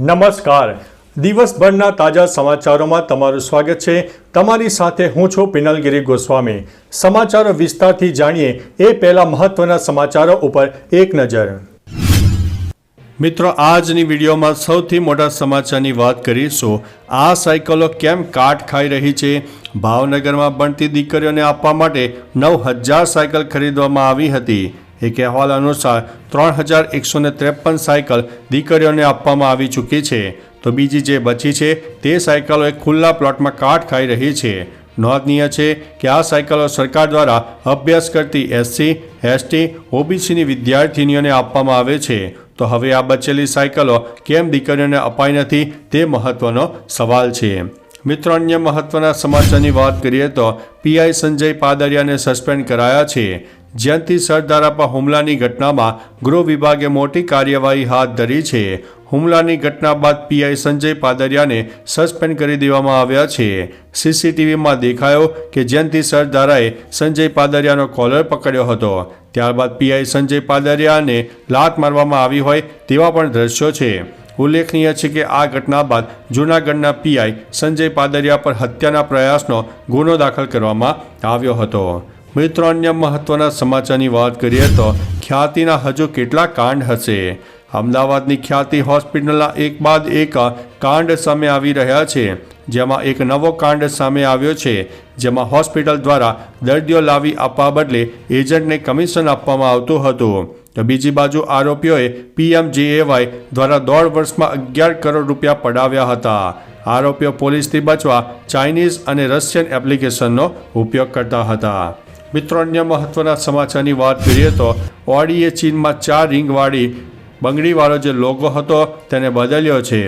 નમસ્કાર. દિવસભરના તાજા સમાચારોમાં તમારું સ્વાગત છે. તમારી સાથે હું છું પિનલગીરી ગોસ્વામી. સમાચારો વિસ્તારથી જાણીએ એ પહેલા મહત્વના સમાચારો ઉપર એક નજર. મિત્રો, આજની વિડીયોમાં સૌથી મોટા સમાચારની વાત કરીશું. આ સાયકલો કેમ કાટ ખાઈ રહી છે? ભાવનગરમાં ભણતી દીકરીઓને આપવા માટે નવ હજાર સાયકલ ખરીદવામાં આવી હતી. એક અહેવાલ અનુસાર ત્રણ હજાર એકસો ને ત્રેપન સાયકલ દીકરીઓને આપવામાં આવી ચૂકી છે. તો બીજી જે બચી છે તે સાયકલો એક ખુલ્લા પ્લોટમાં કાટ ખાઈ રહી છે. નોંધનીય છે કે આ સાયકલો સરકાર દ્વારા અભ્યાસ કરતી એસસી, એસટી ઓબીસીની વિદ્યાર્થીનીઓને આપવામાં આવે છે. તો હવે આ બચેલી સાયકલો કેમ દીકરીઓને અપાઈ નથી તે મહત્વનો સવાલ છે. મિત્રો, અન્ય મહત્વના સમાચારની વાત કરીએ તો પીઆઈ સંજય પાદરિયાને સસ્પેન્ડ કરાયા છે. જયંતિ સરદારા પર હુમલાની ઘટનામાં ગૃહ વિભાગે મોટી કાર્યવાહી હાથ ધરી છે. હુમલાની ઘટના બાદ પીઆઈ સંજય પાદરિયાને સસ્પેન્ડ કરી દેવામાં આવ્યા છે. સીસીટીવીમાં દેખાયો કે જયંતિ સરદારાએ સંજય પાદરિયાનો કોલર પકડ્યો હતો, ત્યારબાદ પીઆઈ સંજય પાદરિયાને લાત મારવામાં આવી હોય તેવા પણ દ્રશ્યો છે. ઉલ્લેખનીય છે કે આ ઘટના બાદ જૂનાગઢના પીઆઈ સંજય પાદરિયા પર હત્યાના પ્રયાસનો ગુનો દાખલ કરવામાં આવ્યો હતો. મિત્રો, અન્ય મહત્વના સમાચારની વાત કરીએ તો ખ્યાતિના હજુ કેટલા કાંડ હશે. અમદાવાદની ખ્યાતિ હોસ્પિટલના એક બાદ એક કાંડ સામે આવી રહ્યા છે. જેમાં એક નવો કાંડ સામે આવ્યો છે. જેમાં હોસ્પિટલ દ્વારા દર્દીઓ લાવી આપવા બદલે એજન્ટને કમિશન આપવામાં આવતું હતું. તો બીજી બાજુ આરોપીઓએ પીએમજીએવાય દ્વારા દોઢ વર્ષમાં અગિયાર કરોડ રૂપિયા પડાવ્યા હતા. આરોપીઓ પોલીસથી બચવા ચાઇનીઝ અને રશિયન એપ્લિકેશનનો ઉપયોગ કરતા હતા. મિત્રો અન્ય મહત્વના સમાચારની વાત કરીએ તો ઓડીએ ચીનમાં ચાર રિંગવાળી બંગડીવાળો જે લોગો હતો તેને બદલ્યો છે.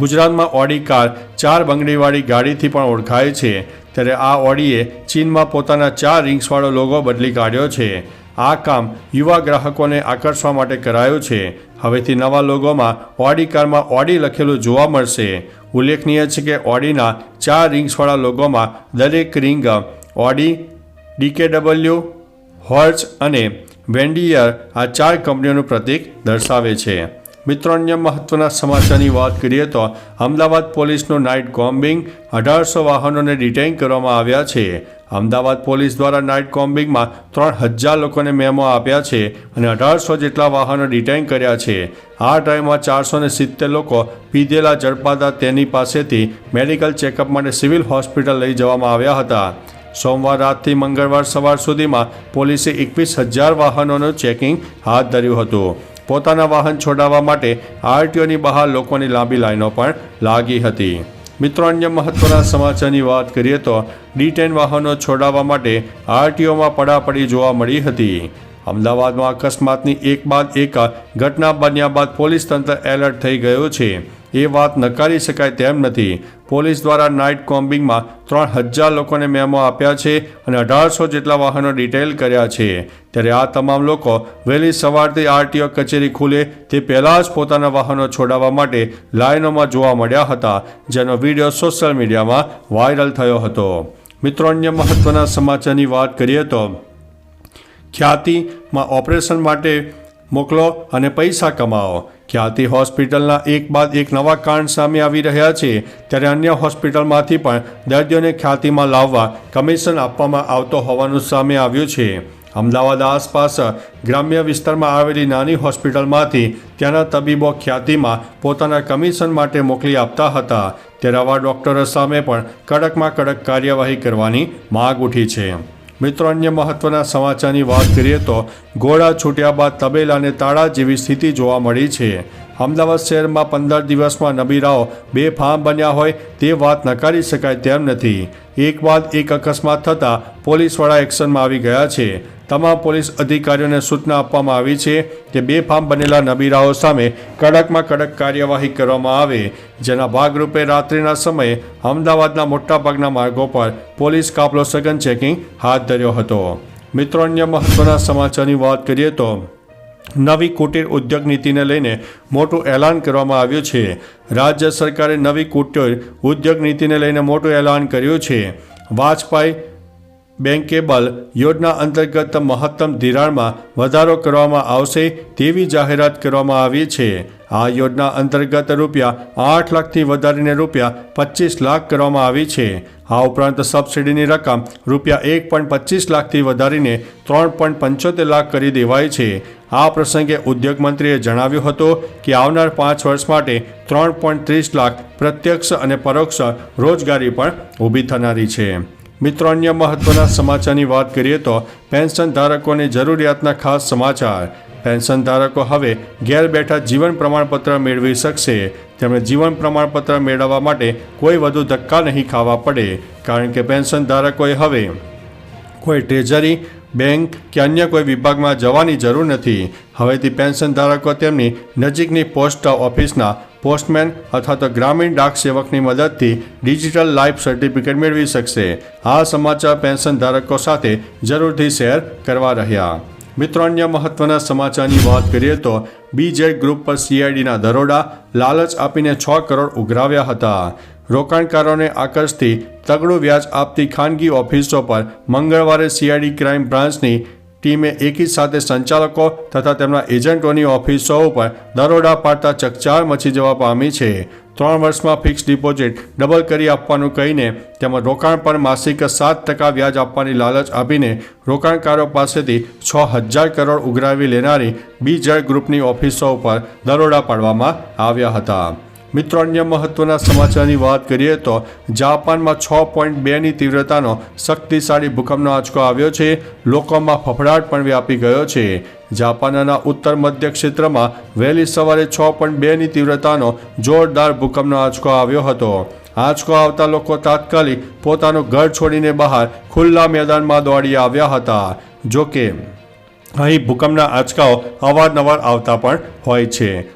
ગુજરાતમાં ઓડી કાર ચાર બંગડીવાળી ગાડીથી પણ ઓળખાય છે. ત્યારે આ ઓડીએ ચીનમાં પોતાના ચાર રિંગ્સવાળો લોગો બદલી કાઢ્યો છે. આ કામ યુવા ગ્રાહકોને આકર્ષવા માટે કરાયું છે. હવેથી નવા લોગોમાં ઓડી કારમાં ઓડી લખેલું જોવા મળશે. ઉલ્લેખનીય છે કે ઓડીના ચાર રિંગ્સવાળા લોગોમાં દરેક રિંગ ઓડી ડીકેડબલ્યુ હોર્ચ અને વેન્ડિયર આ ચાર કંપનીઓનું પ્રતીક દર્શાવે છે. મિત્રો, અન્ય મહત્વના સમાચારની વાત કરીએ તો અમદાવાદ પોલીસનું નાઇટ કોમ્બિંગ અઢારસો વાહનોને ડિટેઇન કરવામાં આવ્યા છે. અમદાવાદ પોલીસ દ્વારા નાઇટ કોમ્બિંગમાં ત્રણ હજાર લોકોને મેમો આપ્યા છે અને અઢારસો જેટલા વાહનો ડિટેઇન કર્યા છે. આ ડ્રાઇવમાં ચારસો ને સિત્તેર લોકો પીધેલા ઝડપાતા તેની પાસેથી મેડિકલ ચેકઅપ માટે સિવિલ હોસ્પિટલ લઈ જવામાં આવ્યા હતા. સોમવાર રાતથી મંગળવાર સવાર સુધીમાં પોલીસે એકવીસ હજાર વાહનોનું ચેકિંગ હાથ ધર્યું હતું. પોતાના વાહન છોડાવવા માટે આરટીઓની બહાર લોકોની લાંબી લાઈનો પણ લાગી હતી. મિત્રો, અન્ય મહત્વના સમાચારની વાત કરીએ તો ડી વાહનો છોડાવવા માટે આરટીઓમાં પડાપડી જોવા મળી હતી. અમદાવાદમાં અકસ્માતની એક બાદ એક ઘટના બન્યા બાદ પોલીસ તંત્ર એલર્ટ થઈ ગયું છે. એ વાત નકારી શકાય તેમ નથી. પોલીસ દ્વારા નાઇટ કોમ્બિંગમાં ત્રણ હજાર લોકોને મેમો આપ્યા છે અને અઢારસો જેટલા વાહનો ડિટેલ કર્યા છે. ત્યારે આ તમામ લોકો વહેલી સવારથી આરટીઓ કચેરી ખુલે તે પહેલાં જ પોતાના વાહનો છોડાવવા માટે લાઇનોમાં જોવા મળ્યા હતા, જેનો વીડિયો સોશિયલ મીડિયામાં વાયરલ થયો હતો. મિત્રો, અન્ય મહત્વના સમાચારની વાત કરીએ તો ખ્યાતિમાં ઓપરેશન માટે મોકલો અને પૈસા કમાઓ. ખ્યાતિ હોસ્પિટલના એક બાદ એક નવા કાંડ સામે આવી રહ્યા છે. ત્યારે અન્ય હોસ્પિટલમાંથી પણ દર્દીઓને ખ્યાતિમાં લાવવા કમિશન આપવામાં આવતો હોવાનું સામે આવ્યું છે. અમદાવાદ આસપાસ ગ્રામ્ય વિસ્તારમાં આવેલી નાની હોસ્પિટલમાંથી ત્યાંના તબીબો ખ્યાતિમાં પોતાના કમિશન માટે મોકલી આપતા હતા. ત્યારે આવા ડોક્ટરો સામે પણ કડકમાં કડક કાર્યવાહી કરવાની માગ ઉઠી છે. મિત્રો, અન્ય મહત્વના સમાચારની વાત કરીએ તો ઘોડા છૂટ્યા બાદ તબેલાને તાળા જેવી સ્થિતિ જોવા મળી છે. અમદાવાદ શહેરમાં પંદર દિવસમાં નબીરાઓ બે ફાર્મ બન્યા હોય તે વાત નકારી શકાય તેમ નથી. એક બાદ એક અકસ્માત થતાં પોલીસવાળા એક્શનમાં આવી ગયા છે. તમામ પોલીસ અધિકારીઓને સૂચના આપવામાં આવી છે કે બે ફાર્મ બનેલા નબીરાઓ સામે કડકમાં કડક કાર્યવાહી કરવામાં આવે. જેના ભાગરૂપે રાત્રિના સમયે અમદાવાદના મોટાભાગના માર્ગો પર પોલીસ કાફલો સઘન ચેકિંગ હાથ ધર્યો હતો. મિત્રો, અન્ય મહત્વના સમાચારની વાત કરીએ તો નવી કુટીર ઉદ્યોગ નીતિને લઈને મોટું એલાન કરવામાં આવ્યું છે. રાજ્ય સરકારે નવી કુટીર ઉદ્યોગ નીતિને લઈને મોટું એલાન કર્યું છે. વાજપાઈ બેન્કેબલ યોજના અંતર્ગત મહત્તમ ધિરાણમાં વધારો કરવામાં આવશે તેવી જાહેરાત કરવામાં આવી છે. આ યોજના અંતર્ગત રૂપિયા આઠ લાખથી વધારીને રૂપિયા પચીસ લાખ કરવામાં આવી છે. આ ઉપરાંત સબસિડીની રકમ રૂપિયા એક પોઈન્ટ પચીસ લાખથી વધારીને ત્રણ પોઈન્ટ પંચોતેર લાખ કરી દેવાય છે. આ પ્રસંગે ઉદ્યોગ મંત્રીએ જણાવ્યું હતું કે આવનાર પાંચ વર્ષ માટે ત્રણ પોઈન્ટ ત્રીસ લાખ પ્રત્યક્ષ અને પરોક્ષ રોજગારી પણ ઊભી થનારી છે. મિત્રો, અન્ય મહત્વના સમાચારની વાત કરીએ તો પેન્શન ધારકોની જરૂરિયાતના ખાસ સમાચાર. પેન્શન ધારકો હવે ઘેર બેઠા જીવન પ્રમાણપત્ર મેળવી શકશે. તેમણે જીવન પ્રમાણપત્ર મેળવવા માટે કોઈ વધુ ધક્કા નહીં ખાવા પડે, કારણ કે પેન્શન ધારકોએ હવે કોઈ ટ્રેઝરી બેંક કે અન્ય કોઈ વિભાગમાં જવાની જરૂર નથી. હવેથી પેન્શન ધારકો તેમની નજીકની પોસ્ટ ઓફિસના પોસ્ટમેન અથવા તો ગ્રામીણ ડાક સેવકની મદદથી ડિજિટલ લાઈફ સર્ટિફિકેટ મેળવી શકશે. આ સમાચાર પેન્શન ધારકો સાથે જરૂરથી શેર કરવા રહ્યા. મિત્રો, અન્ય મહત્વના સમાચારની વાત કરીએ તો બીજેડ ગ્રુપ પર સીઆઈડીના દરોડા લાલચ આપીને છ કરોડ ઉઘરાવ્યા હતા. રોકાણકારોને આકર્ષતી તગડું વ્યાજ આપતી ખાનગી ઓફિસો પર મંગળવારે સીઆઈડી ક્રાઇમ બ્રાન્ચની ટીમે એકી સાથે સંચાલકો તથા તેમના એજન્ટોની ઓફિસો ઉપર દરોડા પાડતા ચકચાર મચી જવા પામી છે. ત્રણ વર્ષમાં ફિક્સ ડિપોઝિટ ડબલ કરી આપવાનું કહીને તેમજ રોકાણ પર માસિક સાત ટકા વ્યાજ આપવાની લાલચ આપીને રોકાણકારો પાસેથી છ હજાર કરોડ ઉઘરાવી લેનારી બીજળ ગ્રુપની ઓફિસો ઉપર દરોડા પાડવામાં આવ્યા હતા. મિત્રો, અન્ય મહત્વના સમાચારની વાત કરીએ તો જાપાનમાં છ પોઈન્ટ બેની તીવ્રતાનો શક્તિશાળી ભૂકંપનો આંચકો આવ્યો છે. લોકોમાં ફફડાટ પણ વ્યાપી ગયો છે. જાપાનના ઉત્તર મધ્ય ક્ષેત્રમાં વહેલી સવારે છ પોઈન્ટ બેની તીવ્રતાનો જોરદાર ભૂકંપનો આંચકો આવ્યો હતો. આંચકો આવતા લોકો તાત્કાલિક પોતાનું ઘર છોડીને બહાર ખુલ્લા મેદાનમાં દોડી આવ્યા હતા. જોકે, અહીં ભૂકંપના આંચકાઓ અવારનવાર આવતા પણ હોય છે.